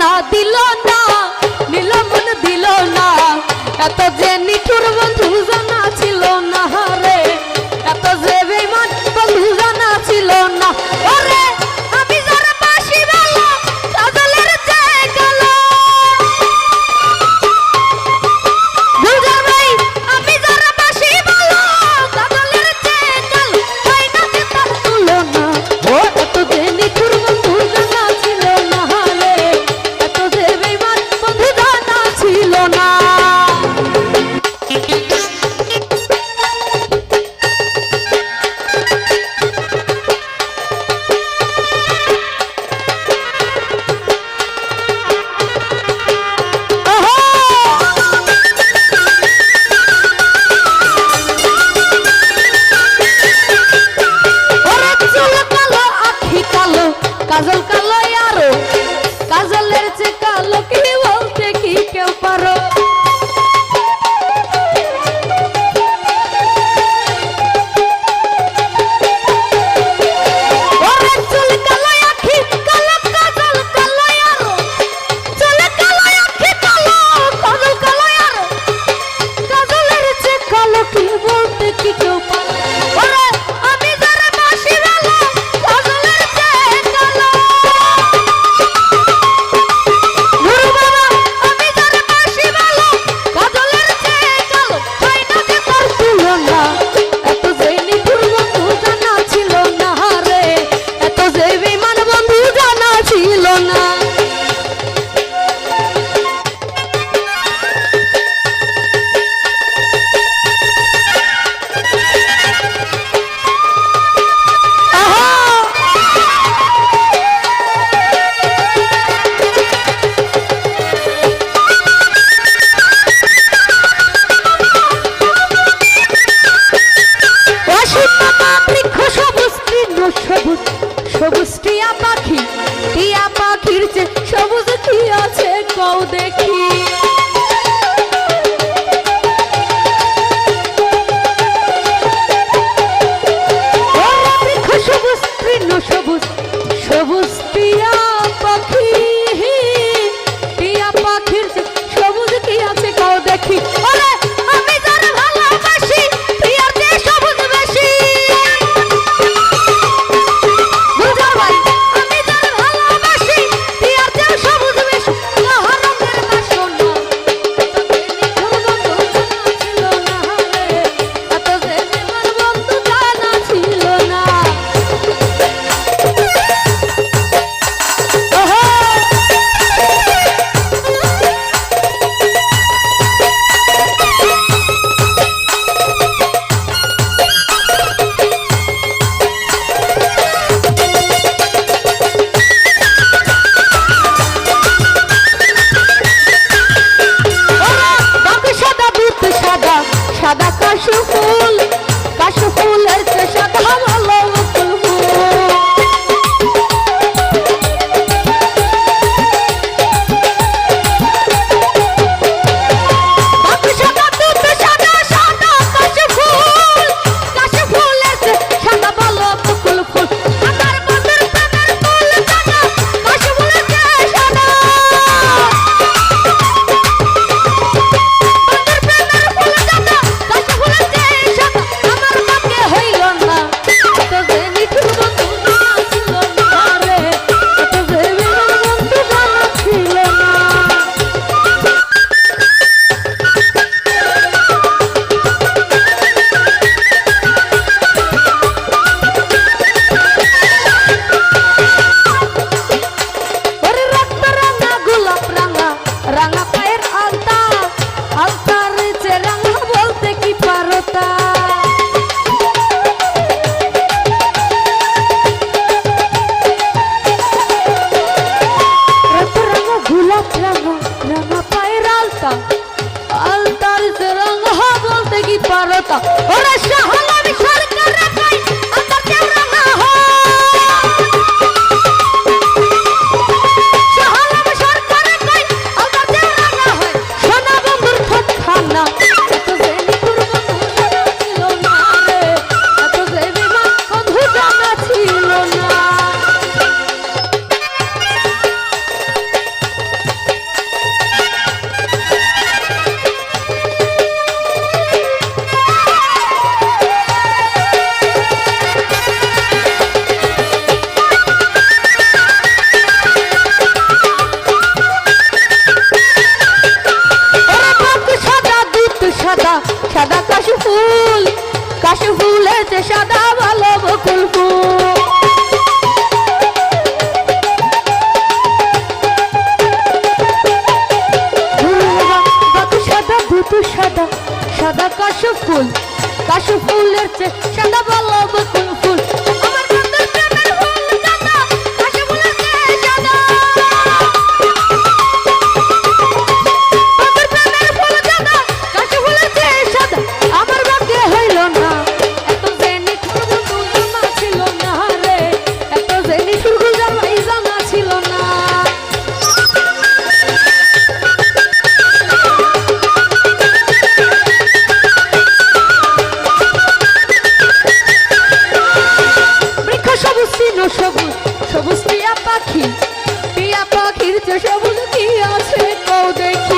না দিল না নীলমন দিল না। এত যে নিঠুর বন্ধু সবুজ তৃণ সবুজ সবুজ টিয়া পাখি টিয়া পাখির যে সবুজ কি আছে কও দেখি। সাদা কাশু ফুল কাশ ফুলের চেয়ে সাদা ভালো বকুল সবুজ কি আছে? কৌ দেখি।